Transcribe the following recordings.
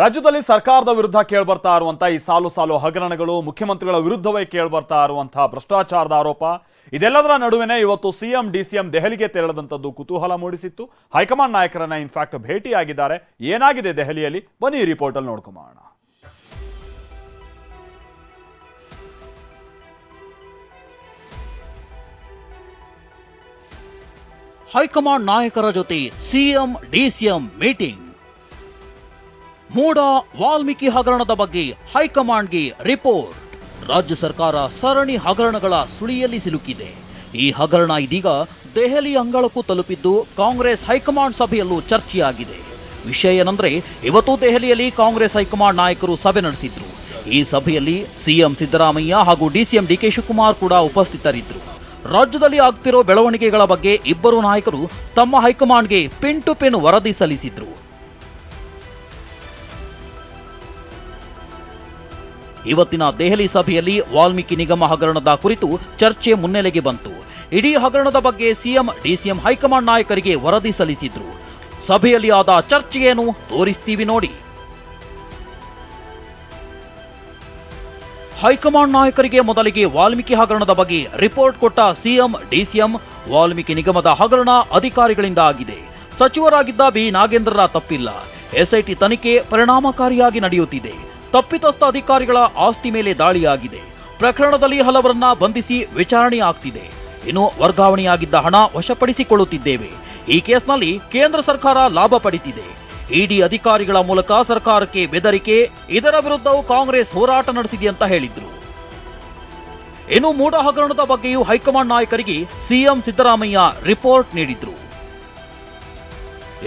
ರಾಜ್ಯದಲ್ಲಿ ಸರ್ಕಾರದ ವಿರುದ್ಧ ಕೇಳ್ಬರ್ತಾ ಇರುವಂತಹ ಈ ಸಾಲು ಸಾಲು ಹಗರಣಗಳು ಮುಖ್ಯಮಂತ್ರಿಗಳ ವಿರುದ್ಧವೇ ಕೇಳ್ಬರ್ತಾ ಇರುವಂತಹ ಭ್ರಷ್ಟಾಚಾರದ ಆರೋಪ. ಇದೆಲ್ಲದರ ನಡುವೆನೇ ಇವತ್ತು ಸಿಎಂ, ಡಿಸಿಎಂ ದೆಹಲಿಗೆ ತೆರಳದಂತದ್ದು ಕುತೂಹಲ ಮೂಡಿಸಿತ್ತು. ಹೈಕಮಾಂಡ್ ನಾಯಕರನ್ನ ಇನ್ಫ್ಯಾಕ್ಟ್ ಭೇಟಿಯಾಗಿದ್ದಾರೆ. ಏನಾಗಿದೆ ದೆಹಲಿಯಲ್ಲಿ? ಬನ್ನಿ ಈ ರಿಪೋರ್ಟ್ ಅಲ್ಲಿ ನೋಡ್ಕೊಂಬೋಣ ಹೈಕಮಾಂಡ್ ನಾಯಕರ ಜೊತೆ CM, DCM meeting. MUDA Valmiki ಹಗರಣದ ಬಗ್ಗೆ ಹೈಕಮಾಂಡ್ಗೆ ರಿಪೋರ್ಟ್. ರಾಜ್ಯ ಸರ್ಕಾರ ಸರಣಿ ಹಗರಣಗಳ ಸುಳಿಯಲ್ಲಿ ಸಿಲುಕಿದೆ. ಈ ಹಗರಣ ಇದೀಗ ದೆಹಲಿ ಅಂಗಳಕ್ಕೂ ತಲುಪಿದ್ದು ಕಾಂಗ್ರೆಸ್ ಹೈಕಮಾಂಡ್ ಸಭೆಯಲ್ಲೂ ಚರ್ಚೆಯಾಗಿದೆ. ವಿಷಯ ಏನಂದ್ರೆ, ಇವತ್ತು ದೆಹಲಿಯಲ್ಲಿ ಕಾಂಗ್ರೆಸ್ ಹೈಕಮಾಂಡ್ ನಾಯಕರು ಸಭೆ ನಡೆಸಿದ್ರು. ಈ ಸಭೆಯಲ್ಲಿ ಸಿಎಂ ಸಿದ್ದರಾಮಯ್ಯ ಹಾಗೂ ಡಿಸಿಎಂ ಡಿಕೆ ಶಿವಕುಮಾರ್ ಕೂಡ ಉಪಸ್ಥಿತರಿದ್ದರು ರಾಜ್ಯದಲ್ಲಿ ಆಗ್ತಿರೋ ಬೆಳವಣಿಗೆಗಳ ಬಗ್ಗೆ ಇಬ್ಬರು ನಾಯಕರು ತಮ್ಮ ಹೈಕಮಾಂಡ್ಗೆ ಪಿನ್ ಟು ಪಿನ್ ವರದಿ ಸಲ್ಲಿಸಿದ್ರು. ಇವತ್ತಿನ ದೆಹಲಿ ಸಭೆಯಲ್ಲಿ ವಾಲ್ಮೀಕಿ ನಿಗಮ ಹಗರಣದ ಕುರಿತು ಚರ್ಚೆ ಮುನ್ನೆಲೆಗೆ ಬಂತು. ಇಡೀ ಹಗರಣದ ಬಗ್ಗೆ ಸಿಎಂ, ಡಿಸಿಎಂ ಹೈಕಮಾಂಡ್ ನಾಯಕರಿಗೆ ವರದಿ ಸಲ್ಲಿಸಿದ್ರು. ಸಭೆಯಲ್ಲಿ ಆದ ಚರ್ಚೆಯೇನು ತೋರಿಸ್ತೀವಿ ನೋಡಿ. ಹೈಕಮಾಂಡ್ ನಾಯಕರಿಗೆ ಮೊದಲಿಗೆ ವಾಲ್ಮೀಕಿ ಹಗರಣದ ಬಗ್ಗೆ ರಿಪೋರ್ಟ್ ಕೊಟ್ಟ ಸಿಎಂ, ಡಿಸಿಎಂ, ವಾಲ್ಮೀಕಿ ನಿಗಮದ ಹಗರಣ ಅಧಿಕಾರಿಗಳಿಂದ ಆಗಿದೆ. ಸಚಿವರಾಗಿದ್ದ ಬಿ ನಾಗೇಂದ್ರರ ತಪ್ಪಿಲ್ಲ. ಎಸ್ಐಟಿ ತನಿಖೆ ಪರಿಣಾಮಕಾರಿಯಾಗಿ ನಡೆಯುತ್ತಿದೆ. ತಪ್ಪಿತಸ್ಥ ಅಧಿಕಾರಿಗಳ ಆಸ್ತಿ ಮೇಲೆ ದಾಳಿಯಾಗಿದೆ. ಪ್ರಕರಣದಲ್ಲಿ ಹಲವರನ್ನ ಬಂಧಿಸಿ ವಿಚಾರಣೆ ಆಗ್ತಿದೆ. ಇನ್ನು ವರ್ಗಾವಣೆಯಾಗಿದ್ದ ಹಣ ವಶಪಡಿಸಿಕೊಳ್ಳುತ್ತಿದ್ದೇವೆ. ಈ ಕೇಸ್ನಲ್ಲಿ ಕೇಂದ್ರ ಸರ್ಕಾರ ಲಾಭ ಪಡಿತಿದೆ. ಇಡಿ ಅಧಿಕಾರಿಗಳ ಮೂಲಕ ಸರ್ಕಾರಕ್ಕೆ ಬೆದರಿಕೆ, ಇದರ ವಿರುದ್ಧವೂ ಕಾಂಗ್ರೆಸ್ ಹೋರಾಟ ನಡೆಸಿದೆ ಅಂತ ಹೇಳಿದ್ರು. ಇನ್ನು ಮೂಡ ಹಗರಣದ ಬಗ್ಗೆಯೂ ಹೈಕಮಾಂಡ್ ನಾಯಕರಿಗೆ ಸಿಎಂ ಸಿದ್ದರಾಮಯ್ಯ ರಿಪೋರ್ಟ್ ನೀಡಿದ್ರು.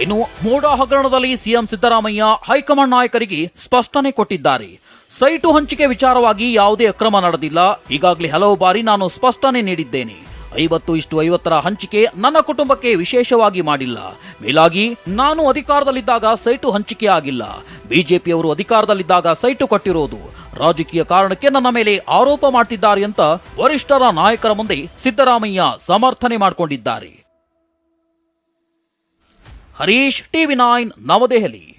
ಇನ್ನು ಮೂಡ ಹಗರಣದಲ್ಲಿ ಸಿಎಂ ಸಿದ್ದರಾಮಯ್ಯ ಹೈಕಮಾಂಡ್ ನಾಯಕರಿಗೆ ಸ್ಪಷ್ಟನೆ ಕೊಟ್ಟಿದ್ದಾರೆ. ಸೈಟು ಹಂಚಿಕೆ ವಿಚಾರವಾಗಿ ಯಾವುದೇ ಅಕ್ರಮ ನಡೆದಿಲ್ಲ. ಈಗಾಗಲೇ ಹಲವು ಬಾರಿ ನಾನು ಸ್ಪಷ್ಟನೆ ನೀಡಿದ್ದೇನೆ. ಐವತ್ತು ಇಷ್ಟು ಐವತ್ತರ ಹಂಚಿಕೆ ನನ್ನ ಕುಟುಂಬಕ್ಕೆ ವಿಶೇಷವಾಗಿ ಮಾಡಿಲ್ಲ. ಮೇಲಾಗಿ ನಾನು ಅಧಿಕಾರದಲ್ಲಿದ್ದಾಗ ಸೈಟು ಹಂಚಿಕೆ ಆಗಿಲ್ಲ. ಬಿಜೆಪಿಯವರು ಅಧಿಕಾರದಲ್ಲಿದ್ದಾಗ ಸೈಟು ಕೊಟ್ಟಿರೋದು. ರಾಜಕೀಯ ಕಾರಣಕ್ಕೆ ನನ್ನ ಮೇಲೆ ಆರೋಪ ಮಾಡ್ತಿದ್ದಾರೆ ಅಂತ ವರಿಷ್ಠರ ನಾಯಕರ ಮುಂದೆ ಸಿದ್ದರಾಮಯ್ಯ ಸಮರ್ಥನೆ ಮಾಡಿಕೊಂಡಿದ್ದಾರೆ. Harish TV nine Navadehali.